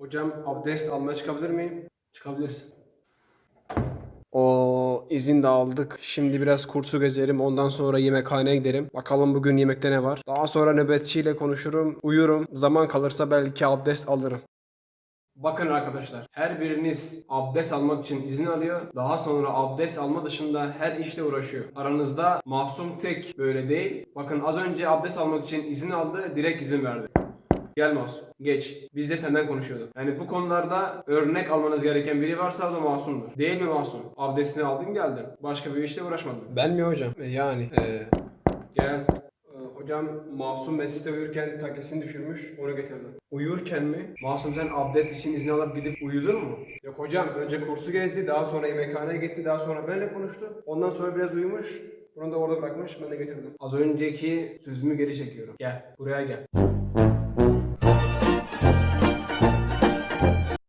Hocam abdest almaya çıkabilir miyim? Çıkabilirsin. O izin de aldık. Şimdi biraz kursu gezerim. Ondan sonra yemekhaneye giderim. Bakalım bugün yemekte ne var. Daha sonra nöbetçiyle konuşurum. Uyurum. Zaman kalırsa belki abdest alırım. Bakın arkadaşlar, her biriniz abdest almak için izin alıyor. Daha sonra abdest alma dışında her işte uğraşıyor. Aranızda masum tek böyle değil. Bakın az önce abdest almak için izin aldı, direkt izin verdi. Gel Masum, geç. Biz de senden konuşuyorduk. Yani bu konularda örnek almanız gereken biri varsa o da Masum'dur. Değil mi Masum? Abdestini aldın geldin. Başka bir işle uğraşmadın. Ben mi hocam? yani. gel. Ee, Hocam Masum mescide uyurken takesini düşürmüş, onu getirdim. Uyurken mi? Masum sen abdest için izin alıp gidip uyudun mu? Yok hocam, önce kursu gezdi, daha sonra yemekhaneye gitti, daha sonra benimle konuştu. Ondan sonra biraz uyumuş, bunu da orada bırakmış, ben de getirdim. Az önceki sözümü geri çekiyorum. Gel, buraya gel. Thank you.